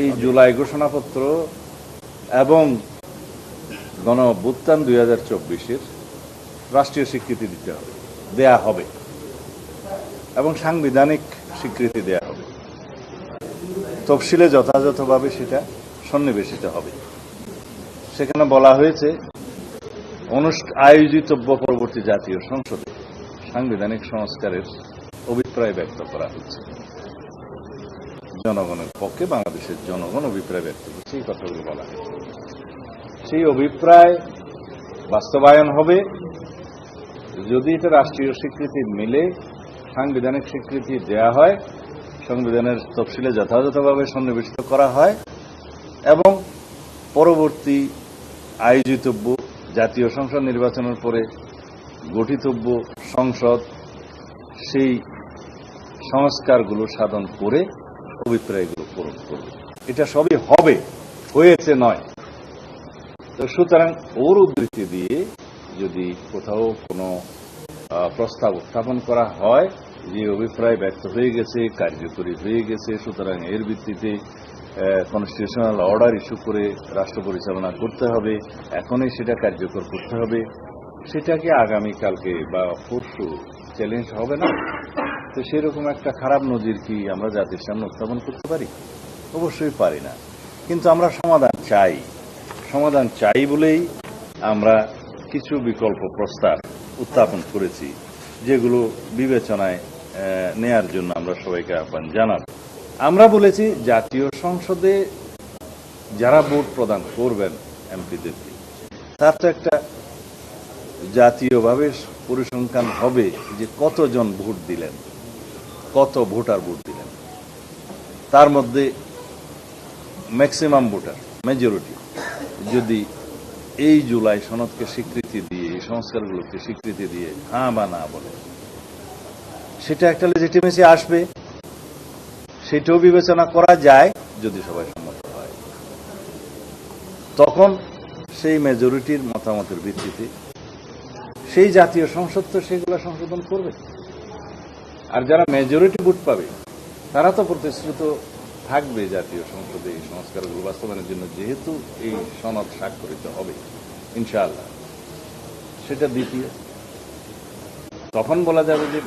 এই জুলাই ঘোষণাপত্র এবং গণ দুই হাজার চব্বিশের রাষ্ট্রীয় স্বীকৃতি দিতে হবে, দেয়া হবে এবং সাংবিধানিক স্বীকৃতি দেয়া হবে। তফসিলে যথাযথভাবে সেটা সন্নিবেশিত হবে। সেখানে বলা হয়েছে আয়োজিতব্য পরবর্তী জাতীয় সংসদে সাংবিধানিক সংস্কারের অভিপ্রায় ব্যক্ত করা হচ্ছে। জনগণের পক্ষে বাংলাদেশের জনগণ অভিপ্রায় ব্যক্ত করছে এই কথাগুলো বলা হয়েছে। সেই অভিপ্রায় বাস্তবায়ন হবে যদি এটা রাষ্ট্রীয় স্বীকৃতি মিলে, সাংবিধানিক স্বীকৃতি দেয়া হয়, সংবিধানের তফসিলে যথাযথভাবে সন্নিবেশিত করা হয় এবং পরবর্তী আয়োজিতব্য জাতীয় সংসদ নির্বাচনের পরে গঠিতব্য সংসদ সেই সংস্কারগুলো সাধন করে অভিপ্রায়গুলো পূরণ করবে। এটা সবই হবে, হয়েছে নয়। তো সুতরাং ওর উদ্ধৃতি দিয়ে যদি কোথাও কোনো প্রস্তাব উত্থাপন করা হয়, যে অভিপ্রায় ব্যক্ত হয়ে গেছে, কার্যকরী হয়ে গেছে, সুতরাং এর ভিত্তিতে কনস্টিটিউশনাল অর্ডার ইস্যু করে রাষ্ট্র পরিচালনা করতে হবে, এখনই সেটা কার্যকর করতে হবে, সেটাকে আগামীকালকে বা পরশু চ্যালেঞ্জ হবে না? তো সেরকম একটা খারাপ নজির কি আমরা জাতির সামনে উত্থাপন করতে পারি? অবশ্যই পারি না। কিন্তু আমরা সমাধান চাই। সমাধান চাই বলেই আমরা কিছু বিকল্প প্রস্তাব উত্থাপন করেছি, যেগুলো বিবেচনায় নেয়ার জন্য আমরা সবাইকে আহ্বান জানাব। আমরা বলেছি জাতীয় সংসদে যারা ভোট প্রদান করবেন এমপিদেরকে তার তো একটা জাতীয়ভাবে পরিসংখ্যান হবে যে কতজন ভোট দিলেন। কত ভোটার ভোট দিলেন? তার মধ্যে ম্যাক্সিমাম ভোটার মেজরিটি যদি এই জুলাই সনদকে স্বীকৃতি দিয়ে, এই সংস্কারগুলোকে স্বীকৃতি দিয়ে হ্যাঁ বা না বলে, সেটা একটা লেজিটিমেসি আসবে। সেটাও বিবেচনা করা যায় যদি সবাই সম্মত হয়। তখন সেই মেজরিটির মতামতের ভিত্তিতে সেই জাতীয় সংসদ তো সেগুলো সংশোধন করবে। আর যারা মেজরিটি ভোট পাবে, তারা তো প্রতিশ্রুত থাকবে জাতীয় সংসদে এই সংস্কারগুলো বাস্তবায়নের জন্য, যেহেতু এই সনদ স্বাক্ষরিত হবে, ইনশাআল্লাহ। সেটা দ্বিতীয়। তখন বলা যাবে যে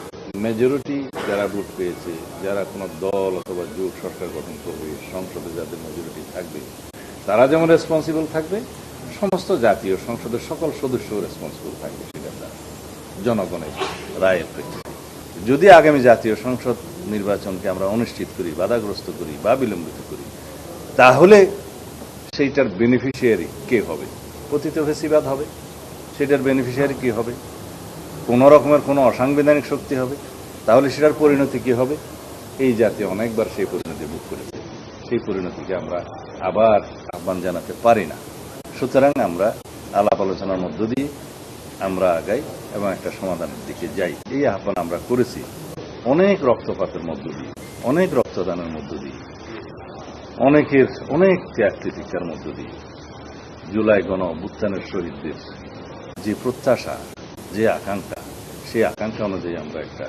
মেজরিটি যারা ভোট পেয়েছে, যারা কোনো দল অথবা জোট সরকার গঠন করবে, সংসদে যাদের মেজরিটি থাকবে, তারা যেমন রেসপন্সিবল থাকবে, সমস্ত জাতীয় সংসদের সকল সদস্য রেসপন্সিবল থাকবে, সেটা জনগণের রায়ের প্রেক্ষিতে। যদি আগামী জাতীয় সংসদ নির্বাচনকে আমরা অনিশ্চিত করি, বাধাগ্রস্ত করি বা বিলম্বিত করি, তাহলে সেইটার বেনিফিশিয়ারি কে হবে? পতিত ফেসিবাদ হবে। সেটার বেনিফিশিয়ারি কি হবে? কোন রকমের কোনো অসাংবিধানিক শক্তি হবে? তাহলে সেটার পরিণতি কি হবে? এই জাতি অনেকবার সেই পরিণতি ভোগ করেছে। সেই পরিণতিকে আমরা আবার আহ্বান জানাতে পারি না। সুতরাং আমরা আলাপ আলোচনার মধ্য দিয়ে আমরা আগাই এবং একটা সমাধানের দিকে যাই। এই আহ্বান আমরা করেছি। অনেক রক্তপাতের মধ্য দিয়ে, অনেক রক্তদানের মধ্য দিয়ে, অনেকের, অনেক ত্যাগ তিতিক্ষার মধ্য দিয়ে জুলাই গণ অভ্যুত্থানের শহীদদের যে প্রত্যাশা, যে আকাঙ্ক্ষা, সেই আকাঙ্ক্ষা অনুযায়ী আমরা একটা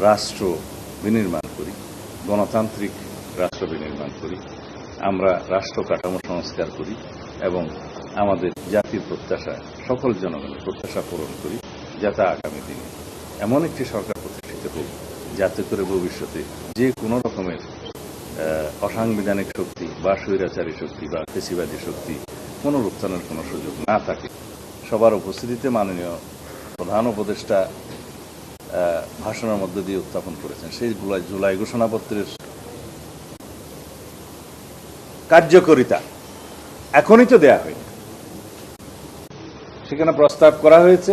রাষ্ট্র বিনির্মাণ করি, গণতান্ত্রিক রাষ্ট্র বিনির্মাণ করি। আমরা রাষ্ট্র কাঠামো সংস্কার করি এবং আমাদের জাতির প্রত্যাশা সকল জনগণের প্রত্যাশা পূরণ করি, যাতে আগামী দিনে এমন একটি সরকার প্রতিষ্ঠিত হোক, যাতে করে ভবিষ্যতে যে কোনো রকমের অসাংবিধানিক শক্তি বা স্বৈরাচারী শক্তি বা ফেসিবাদী শক্তি পুনরুত্থানের কোনো সুযোগ না থাকে। সবার উপস্থিতিতে মাননীয় প্রধান উপদেষ্টা ভাষণের মধ্য দিয়ে উত্থাপন করেছেন। সেই জুলাই জুলাই ঘোষণাপত্রের কার্যকরিতা এখনই তো দেয়া হয়নি। সেখানে প্রস্তাব করা হয়েছে।